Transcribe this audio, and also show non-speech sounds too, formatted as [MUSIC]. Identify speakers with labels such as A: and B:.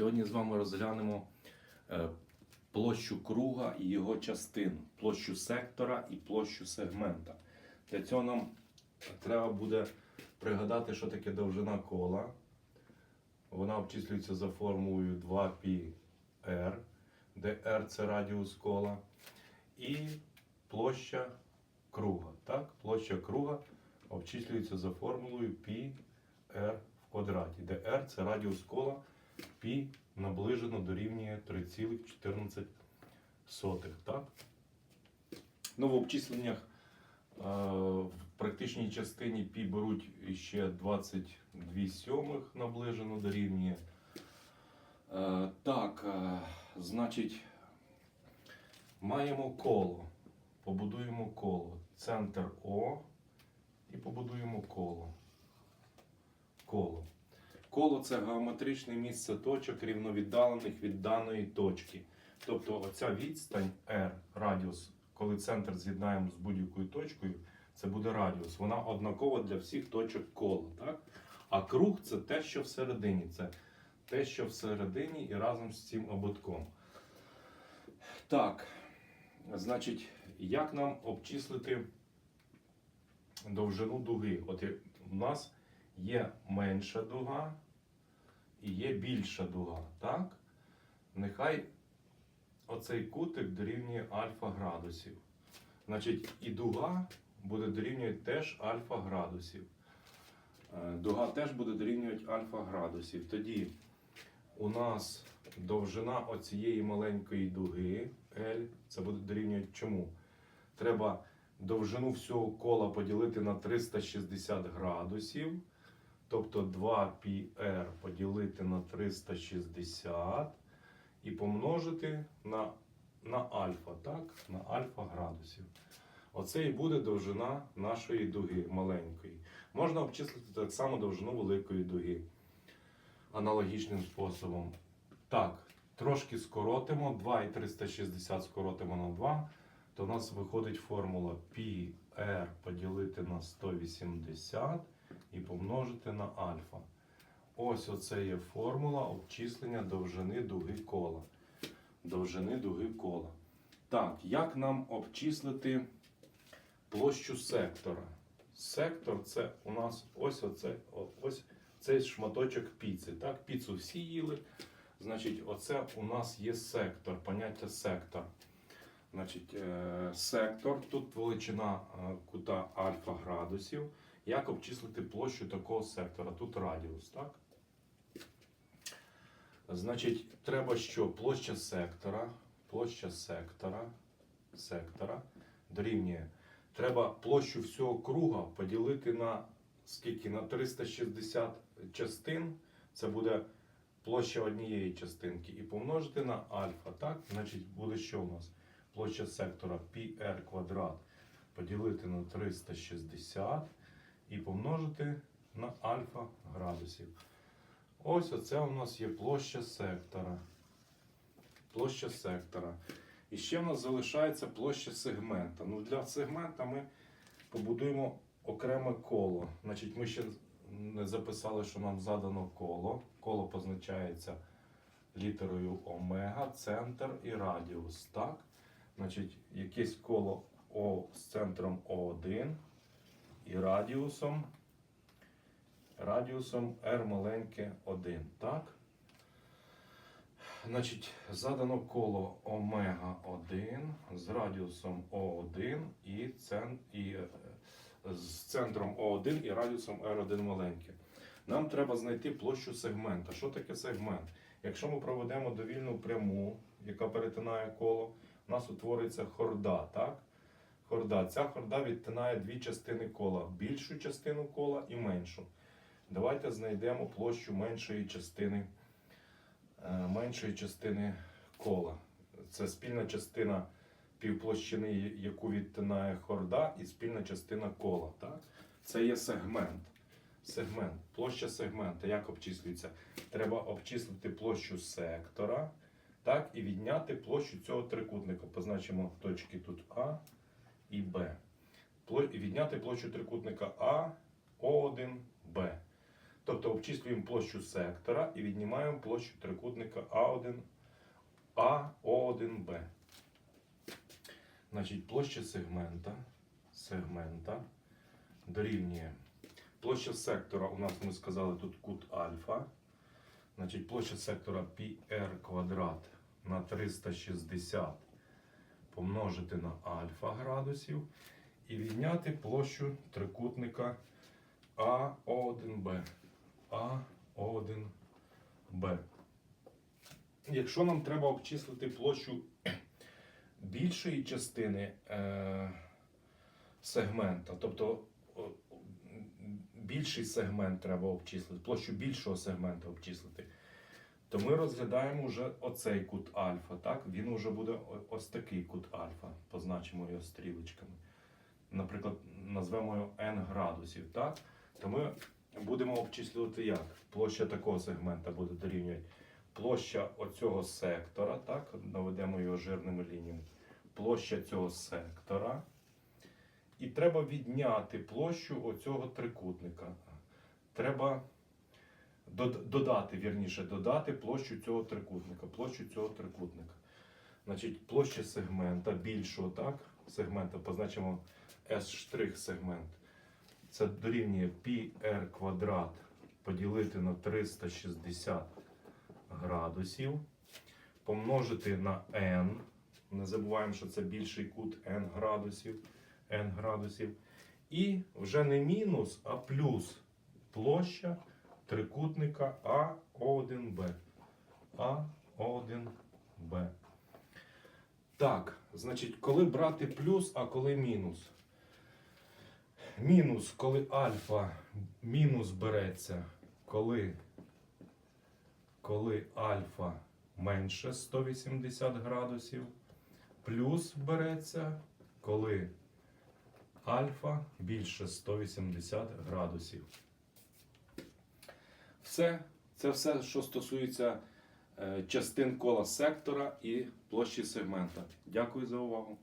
A: Сьогодні з вами розглянемо е, площу круга і його частин, площу сектора і площу сегмента. Для цього нам треба буде пригадати, що таке довжина кола. Вона обчислюється за формулою 2πr, де r це радіус кола. І площа круга. Так? Площа круга обчислюється за формулою πr в квадраті, де r це радіус кола, π наближено дорівнює 3,14. Так? Ну, в обчисленнях е, в практичній частині π беруть ще 22 сьомих наближено дорівнює. Е, Так, е, значить, маємо коло. Побудуємо коло. Центр О і побудуємо коло. Коло. Коло це геометричне місце точок, рівновіддалених від даної точки. Тобто оця відстань R, радіус, коли центр з'єднаємо з будь-якою точкою, це буде радіус. Вона однакова для всіх точок кола. Так? А круг це те, що всередині. Це те, що всередині і разом з цим ободком. Так, значить, як нам обчислити довжину дуги? От у нас є менша дуга і є більша дуга. Так? Нехай оцей кутик дорівнює альфа градусів. Значить, і дуга буде дорівнювати теж альфа градусів. Е, Дуга теж буде дорівнювати альфа градусів. Тоді у нас довжина оцієї маленької дуги L, це буде дорівнювати чому? Треба довжину всього кола поділити на 360 градусів. Тобто 2πr поділити на 360 і помножити на, на альфа, так? На альфа градусів. Оце і буде довжина нашої дуги маленької. Можна обчислити так само довжину великої дуги. Аналогічним способом. Так, трошки скоротимо, 2 і 360 скоротимо на 2, то у нас виходить формула πr поділити на 180 і помножити на альфа. Ось оце є формула обчислення довжини дуги кола. Довжини дуги кола. Так, як нам обчислити площу сектора? Сектор це у нас ось оце, ось цей шматочок піци. Так, піцу всі їли. Значить, оце у нас є сектор, поняття сектор. Значить, е, сектор, тут величина е, кута альфа градусів. Як обчислити площу такого сектора? Тут радіус, так? Значить, треба що? Площа сектора, площа сектора, сектора дорівнює. Треба площу всього круга поділити на скільки? На 360 частин. Це буде площа однієї частинки. І помножити на альфа. Так? Значить, буде що у нас? Площа сектора πr квадрат поділити на 360 і помножити на альфа градусів. Ось оце у нас є площа сектора. Площа сектора. І ще в нас залишається площа сегмента. Ну, для сегмента ми побудуємо окреме коло. Значить, ми ще не записали, що нам задано коло. Коло позначається літерою омега, центр і радіус. Так? Значить, якесь коло О з центром О1 і радіусом. Радіусом R маленьке 1. Так? Значить, задано коло омега 1 з радіусом О1 і, цен, і е, з центром О1 і радіусом R1 маленьке. Нам треба знайти площу сегмента. Що таке сегмент? Якщо ми проведемо довільну пряму, яка перетинає коло, у нас утвориться хорда. так? Хорда. Ця хорда відтинає дві частини кола: більшу частину кола і меншу. Давайте знайдемо площу меншої частини, е, меншої частини кола. Це спільна частина півплощини, яку відтинає хорда, і спільна частина кола. Так? Це є сегмент. Сегмент. Площа сегмента. Як обчислюється? Треба обчислити площу сектора. Так, і відняти площу цього трикутника. Позначимо точки тут А і Б. Відняти площу трикутника А, О1, Б. Тобто обчислюємо площу сектора і віднімаємо площу трикутника А1, АО1Б. Значить, площа сегмента, сегмента дорівнює. Площа сектора у нас ми сказали тут кут альфа. Значить, площа сектора πr квадрат на 360 помножити на альфа градусів і відняти площу трикутника А1Б. А1Б. Якщо нам треба обчислити площу [CLEARS THROAT] більшої частини е, сегмента, тобто більший сегмент треба обчислити, площу більшого сегмента обчислити, то ми розглядаємо вже оцей кут альфа. Так? Він вже буде ось такий кут альфа. Позначимо його стрілочками. Наприклад, назвемо його n градусів. Так? То ми будемо обчислювати як? Площа такого сегмента буде дорівнювати. Площа оцього сектора, так? наведемо його жирними лініями. Площа цього сектора. І треба відняти площу оцього трикутника. Треба додати, вірніше, додати площу цього трикутника. Площу цього трикутника. Значить, площа сегмента більшого, так? Сегмента позначимо S' сегмент. Це дорівнює πr квадрат поділити на 360 градусів, помножити на n. Не забуваємо, що це більший кут n градусів. n градусів. І вже не мінус, а плюс площа трикутника А1Б. А1Б. Так, значить, коли брати плюс, а коли мінус? Мінус, коли альфа мінус береться, коли, коли альфа менше 180 градусів, плюс береться, коли альфа більше 180 градусів. Все. Це все, що стосується е, частин кола сектора і площі сегмента. Дякую за увагу.